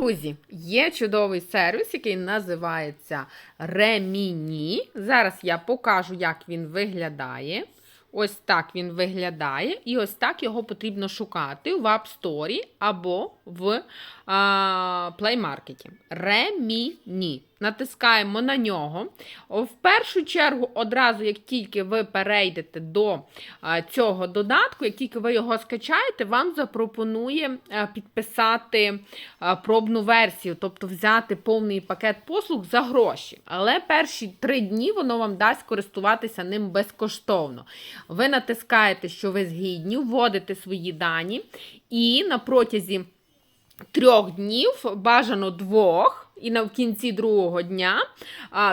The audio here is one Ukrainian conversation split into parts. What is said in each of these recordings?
Друзі, є чудовий сервіс, який називається Реміні. Зараз я покажу, як він виглядає. Ось так він виглядає, і ось так його потрібно шукати в App Store або в а, Play Market. Реміні. Натискаємо на нього. В першу чергу, одразу, як тільки ви перейдете до цього додатку, як тільки ви його скачаєте, вам запропонує підписати пробну версію, тобто взяти повний пакет послуг за гроші. Але перші три дні воно вам дасть користуватися ним безкоштовно. Ви натискаєте, що ви згідні, вводите свої дані, і на протязі трьох днів, бажано двох. І на кінці другого дня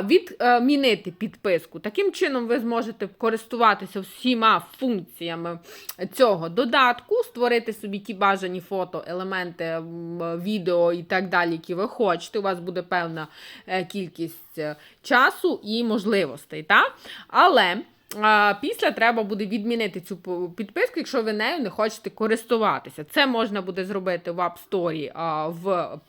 відмінити підписку. Таким чином, ви зможете користуватися всіма функціями цього додатку, створити собі ті бажані фото, елементи, відео і так далі, які ви хочете. У вас буде певна е, кількість е, часу і можливостей. Так? Але Після треба буде відмінити цю підписку, якщо ви нею не хочете користуватися. Це можна буде зробити в App Store, в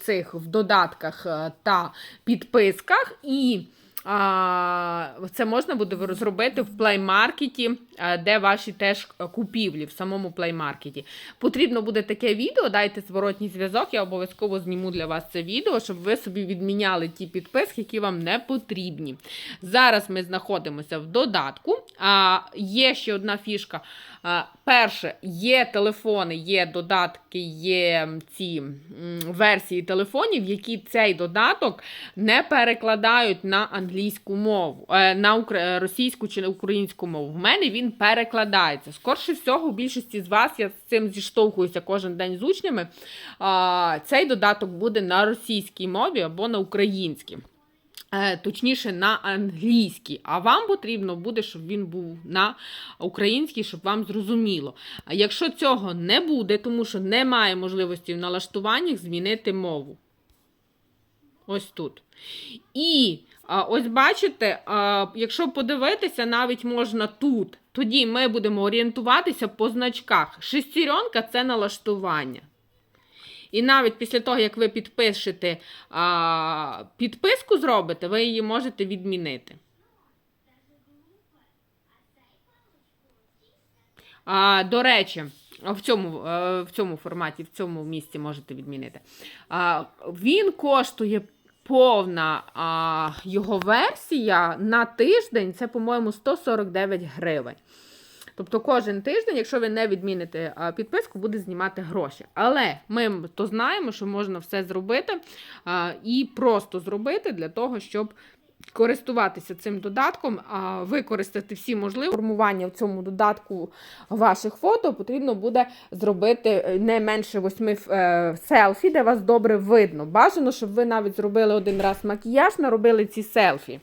цих в додатках е, та підписках. І це можна буде зробити в плеймаркеті, е, де ваші теж купівлі, в самому плеймаркеті. Потрібно буде таке відео, дайте зворотній зв'язок, я обов'язково зніму для вас це відео, щоб ви собі відміняли ті підписки, які вам не потрібні. Зараз ми знаходимося в додатку. А, є ще одна фішка. А, перше, є телефони, є додатки, є ці версії телефонів, які цей додаток не перекладають на англійську мову, е, на укра- російську чи на українську мову. В мене він перекладається. Скорше всього, у більшості з вас я з цим зіштовхуюся кожен день з учнями. А, цей додаток буде на російській мові або на українській. Е, Точніше, на англійській, а вам потрібно буде, щоб він був на українській, щоб вам зрозуміло. А якщо цього не буде, тому що немає можливості в налаштуваннях змінити мову. Ось тут. І ось бачите, якщо подивитися, навіть можна тут. Тоді ми будемо орієнтуватися по значках. Шестеренка це налаштування. І навіть після того, як ви підпишете а, підписку зробите, ви її можете відмінити. А, до речі, в цьому, е, в цьому форматі, в цьому місці можете відмінити. А, він коштує повна а, його версія на тиждень, це, по-моєму, 149 гривень. Тобто кожен тиждень, якщо ви не відміните підписку, буде знімати гроші. Але ми то знаємо, що можна все зробити і просто зробити для того, щоб користуватися цим додатком, а, використати всі можливості формування в цьому додатку ваших фото, потрібно буде зробити е, не менше восьми е, селфі, де вас добре видно. Бажано, щоб ви навіть зробили один раз макіяж, наробили ці селфі.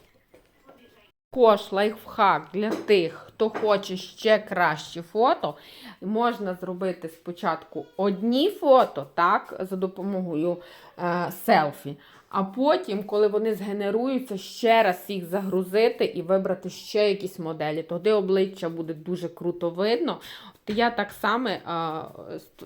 Також лайфхак для тих, хто хоче ще кращі фото, можна зробити спочатку одні фото, так, за допомогою е, селфі. А потім, коли вони згенеруються, ще раз їх загрузити і вибрати ще якісь моделі. Тоді обличчя буде дуже круто видно. Я так само е,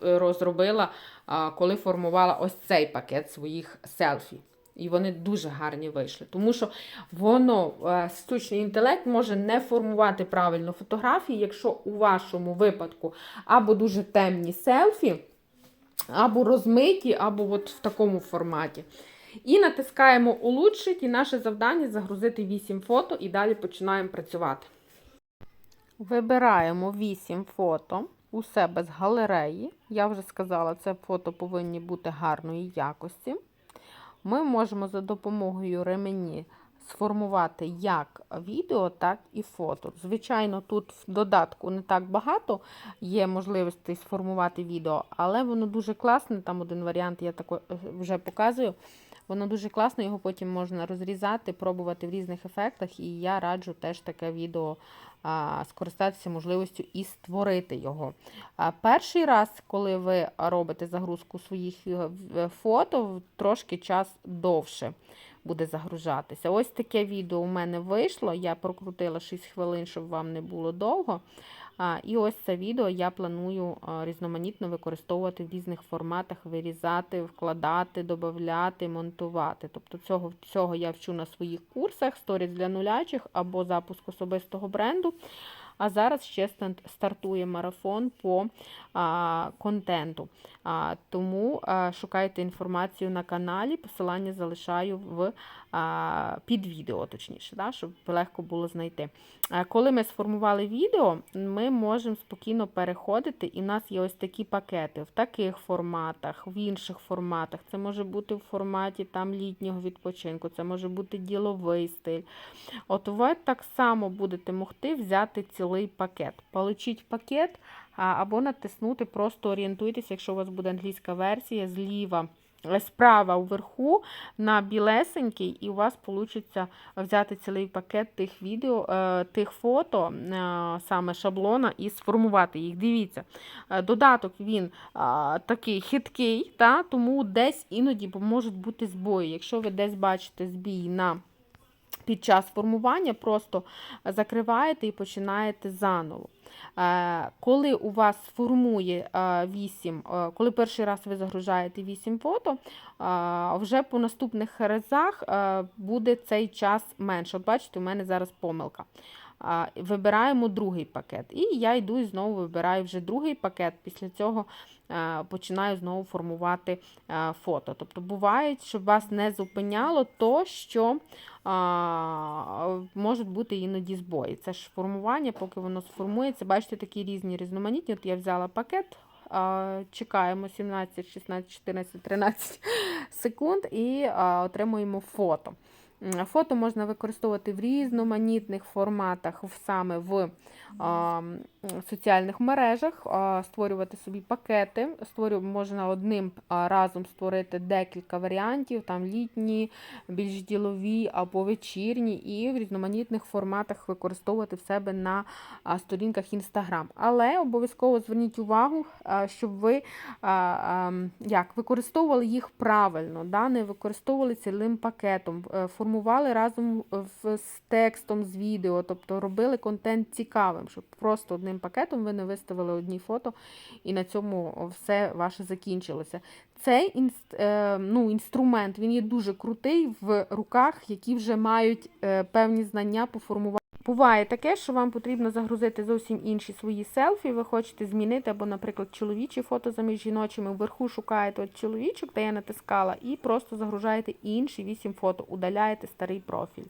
розробила, е, коли формувала ось цей пакет своїх селфі. І вони дуже гарні вийшли. Тому що воно, е, штучний інтелект може не формувати правильно фотографії, якщо у вашому випадку або дуже темні селфі, або розмиті, або от в такому форматі. І натискаємо улучшить, і наше завдання загрузити 8 фото і далі починаємо працювати. Вибираємо 8 фото у себе з галереї. Я вже сказала, це фото повинні бути гарної якості. Ми можемо за допомогою ремені сформувати як відео, так і фото. Звичайно, тут в додатку не так багато є можливостей сформувати відео, але воно дуже класне. Там один варіант я тако, вже показую. Воно дуже класно, його потім можна розрізати, пробувати в різних ефектах, і я раджу теж таке відео а, скористатися можливістю і створити його. А, перший раз, коли ви робите загрузку своїх е, в- фото, трошки час довше буде загружатися. Ось таке відео у мене вийшло. Я прокрутила 6 хвилин, щоб вам не було довго. І ось це відео я планую різноманітно використовувати в різних форматах, вирізати, вкладати, додати, монтувати. Тобто цього, цього я вчу на своїх курсах сторіс для нулячих або запуск особистого бренду. А зараз ще стартує марафон по контенту. Тому шукайте інформацію на каналі, посилання залишаю в, під відео, точніше, да, щоб легко було знайти. Коли ми сформували відео, ми можемо спокійно переходити, і в нас є ось такі пакети в таких форматах, в інших форматах. Це може бути в форматі там літнього відпочинку, це може бути діловий стиль. От ви так само будете могти взяти цілий пакет. Получіть пакет або натиснути, просто орієнтуйтесь, якщо у вас буде англійська версія, зліва. е, Справа вверху на білесенький, і у вас вийде взяти цілий пакет тих відео, е, тих фото, е, саме шаблона, і сформувати їх. Дивіться, додаток він такий хиткий, та, тому десь іноді можуть бути збої. Якщо ви десь бачите збій на під час формування просто закриваєте і починаєте заново. Е, Коли у вас формує 8, коли перший раз ви загружаєте 8 фото, е, вже по наступних разах е, буде цей час менше. От бачите, у мене зараз помилка. Вибираємо другий пакет. І я йду і знову вибираю вже другий пакет. Після цього е, починаю знову формувати е, фото. Тобто буває, щоб вас не зупиняло то, що можуть бути іноді збої. Це ж формування, поки воно сформується. Бачите, такі різні різноманітні. От я взяла пакет. Чекаємо 17, 16, 14, 13 секунд і отримуємо фото. Фото можна використовувати в різноманітних форматах, саме в соціальних мережах, створювати собі пакети. Створю, можна одним разом створити декілька варіантів, там літні, більш ділові або вечірні, і в різноманітних форматах використовувати в себе на сторінках Instagram. Але обов'язково зверніть увагу, щоб ви як, використовували їх правильно, да? не використовували цілим пакетом, е, формували разом з текстом, з відео, тобто робили контент цікавим, щоб просто одним пакетом ви не виставили одні фото і на цьому все ваше закінчилося. Цей інст, е, ну, інструмент він є дуже крутий в руках, які вже мають е, певні знання по формуванню. Буває таке, що вам потрібно загрузити зовсім інші свої селфі, ви хочете змінити, або, наприклад, чоловічі фото замість жіночими. Вверху шукаєте от чоловічок, де я натискала, і просто загружаєте інші 8 фото, удаляєте старий профіль.